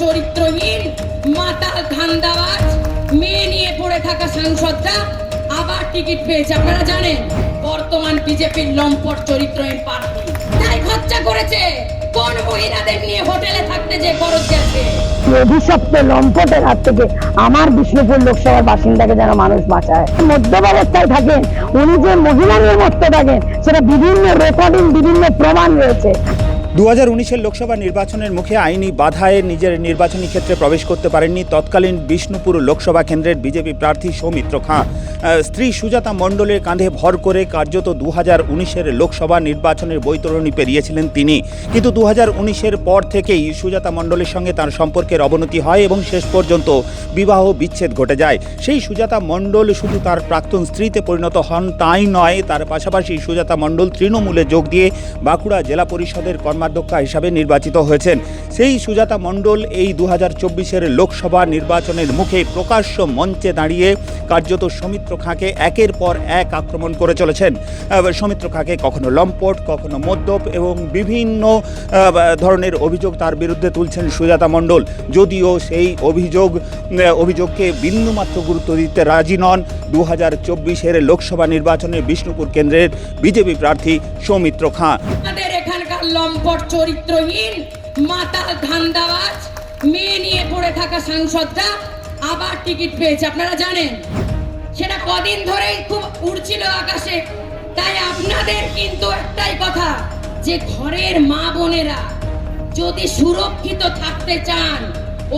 চরিত্রহীন, মাতাল ধান্দাবাজ, মেয়ে নিয়ে পড়ে থাকা সাংসদরা আবার টিকিট পেয়েছে। আপনারা জানেন, বর্তমান বিজেপির লম্পট চরিত্রহীন প্রার্থী তাই খরচা করেছে। আমার বিষ্ণুপুর লোকসভার বাসিন্দাকে যেন মানুষ বাঁচায়। মধ্যব্যবস্থায় থাকেন, উনি যে মহিলা নিয়ে মরতে থাকেন, সেটা বিভিন্ন রেকর্ডিং বিভিন্ন প্রমাণ রয়েছে। দু হাজার উনিশের লোকসভা নির্বাচনের মুখে আইনি বাধায় নিজের নির্বাচনী ক্ষেত্রে প্রবেশ করতে পারেননি তৎকালীন বিষ্ণুপুর লোকসভা কেন্দ্রের বিজেপি প্রার্থী সৌমিত্র খাঁ। স্ত্রী সুজাতা মণ্ডলের কাঁধে ভর করে কার্যত দু হাজার উনিশের লোকসভা নির্বাচনের বৈতরণী পেরিয়েছিলেন তিনি। কিন্তু দু হাজার উনিশের পর থেকেই সুজাতা মণ্ডলের সঙ্গে তার সম্পর্কের অবনতি হয় এবং শেষ পর্যন্ত বিবাহ বিচ্ছেদ ঘটে যায়। সেই সুজাতা মণ্ডল শুধু তার প্রাক্তন স্ত্রীতে পরিণত হন, তাই নয়, তার পাশাপাশি সুজাতা মণ্ডল তৃণমূলে যোগ দিয়ে বাঁকুড়া জেলা পরিষদের কর্মাধ্যক্ষা হিসাবে নির্বাচিত হয়েছেন। সেই সুজাতা মণ্ডল এই দু হাজার লোকসভা নির্বাচনের মুখে প্রকাশ্য মঞ্চে দাঁড়িয়ে কার্যত সৌমিত্র খাঁকে একের পর এক আক্রমণ করে চলেছেন। সৌমিত্র খাঁকে কখনো লম্পট, কখনো মদ্যপ এবং বিভিন্ন ধরনের অভিযোগ তার বিরুদ্ধে তুলছেন সুজাতা মণ্ডল। যদিও সেই অভিযোগ অভিযোগকে বিন্দুমাত্র গুরুত্ব দিতে রাজি নন। দু হাজার চব্বিশের লোকসভা নির্বাচনে বিষ্ণুপুর কেন্দ্রের বিজেপি প্রার্থী সৌমিত্র খাঁ। আমাদের চরিত্রহীন, মাতাল ধান্দাবাজ, মেয়ে নিয়ে পড়ে থাকা সাংসদরা আবার টিকিট পেয়েছে, আপনারা জানেন। সেটা কদিন ধরেই খুব উড়ছিল আকাশে। তাই আপনাদের কিন্তু একটাই কথা, যে ঘরের মা বোনেরা যদি সুরক্ষিত থাকতে চান,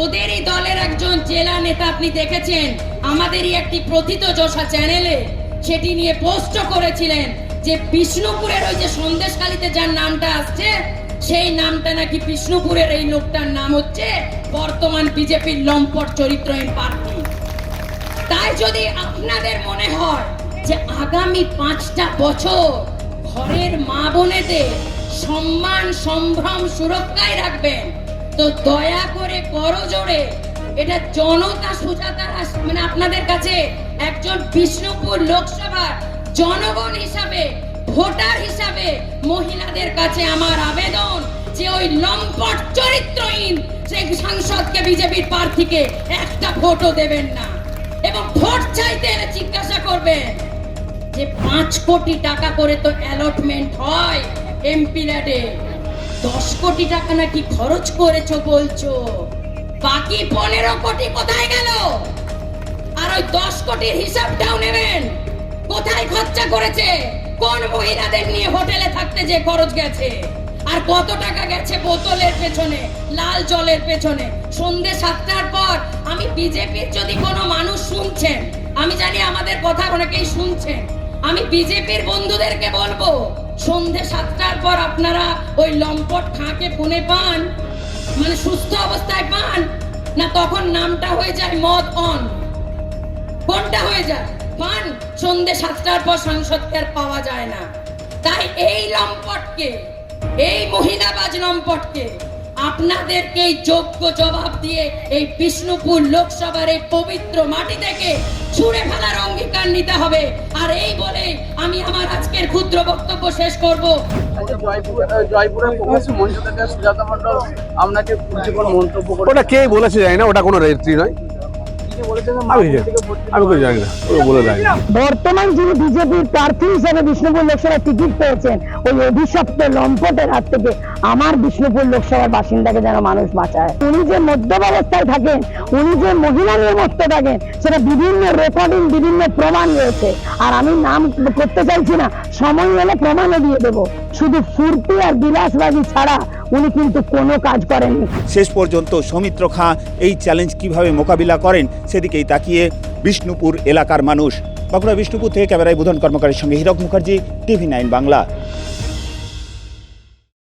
ওদেরই দলের একজন জেলা নেতা আপনি দেখেছেন, আমাদেরই একটি প্রথিত যশা চ্যানেলে সেটি নিয়ে পোস্ট করেছিলেন। যে বিষ্ণুপুরের ওই যে সন্দেশখালিতে যার নামটা আসছে, সেই নামটা নাকি বিষ্ণুপুরের এই লোকটার নাম হচ্ছে বর্তমান বিজেপির লম্পট চরিত্রহীন প্রার্থী তাই যদি আপনাদের মনে হয় যে আগামী পাঁচটা বছর ঘরের মা বোনেদের সম্মান, সম্ভ্রম সুরক্ষায় রাখবেন, তো দয়া করে করজোড়ে এটা জনতা সুজাতার আস- মানে আপনাদের কাছে একজন বিষ্ণুপুর লোকসভার জনগণ হিসাবে, ভোটার হিসাবে মহিলাদের কাছে আমার আবেদন যে ওই লম্পট চরিত্রহীন সেই সাংসদকে বিজেপির প্রার্থীকে একটা ভোটও দেবেন না। এবং ভোট চাইতে এলে জিজ্ঞাসা করবেন যে পাঁচ কোটি টাকা করে তো অ্যালটমেন্ট হয় এমপি ল্যাডে দশ কোটি টাকা নাকি খরচ করেছ বলছো? বাকি পনেরো কোটি কোথায় গেল? আর ওই দশ কোটির হিসাবটাও নেবেন। কোথায় খরচা করেছে? কোন মহিলাদের নিয়ে হোটেলে থাকতে যে খরচ গেছে? আর কত টাকা গেছে বোতলের পেছনে, লাল জলের পেছনে? সন্ধে সাতটার পর আমি বিজেপির যদি কোনো মানুষ শুনছেন, আমি জানি আমাদের কথা অনেকেই শুনছেন, আমি বিজেপির বন্ধুদেরকে বলব, সন্ধে সাতটার পর আপনারা ওই লম্পট খাঁকে ফোনে পান মানে সুস্থ অবস্থায় পান, না তখন নামটা হয়ে যায় মদ অন। কোনটা হয়ে যায় পান সন্ধে সাতটার পর সাংসদকে আর পাওয়া যায় না। তাই এই লম্পটকে এই মহিলাবাজ লম্পটকে আপনাদেরকে এই যোগ্য জবাব দিয়ে এই বিষ্ণুপুর লোকসভার এই পবিত্র মাটি থেকে ছুঁড়ে ফেলার অঙ্গীকার নিতে হবে। আর এই বলে আমি আমার আজকের ক্ষুদ্র বক্তব্য শেষ করব। জয়পুর জয়পুরের প্রকাশ্য মঞ্চ থেকে সুজাতা মণ্ডল আপনাকে মন্তব্য ওটা কে বলেছে জানি না ওটা কোনো রেজিস্ট্রি নয়। বর্তমান যিনি বিজেপির প্রার্থী হিসেবে বিষ্ণুপুর লোকসভার টিকিট পেয়েছেন ওই অভিশপ্ত লম্পটের হাত থেকে আমার বিষ্ণুপুর লোকসভার বাসিন্দাকে যেন মানুষ বাঁচায়। উনি যে মধ্যব্যবস্থায় থাকেন উনি যে মহিলা নিয়ে মরতে থাকেন সেটা বিভিন্ন রেকর্ডিং বিভিন্ন প্রমাণ রয়েছে। আর আমি নাম করতে চাইছি না সময় হলে প্রমাণও দিয়ে দেবো। শুধু ফুর্তি আর বিলাসবাজি ছাড়া উনি কিন্তু কোনো কাজ করেননি। শেষ পর্যন্ত সৌমিত্র খাঁ এই চ্যালেঞ্জ কীভাবে মোকাবিলা করেন সেদিকেই তাকিয়ে বিষ্ণুপুর এলাকার মানুষ। বাঁকুড়া বিষ্ণুপুর থেকে ক্যামেরায় বোধন কর্মকারের সঙ্গে হীরক মুখার্জি, টিভি নাইন বাংলা।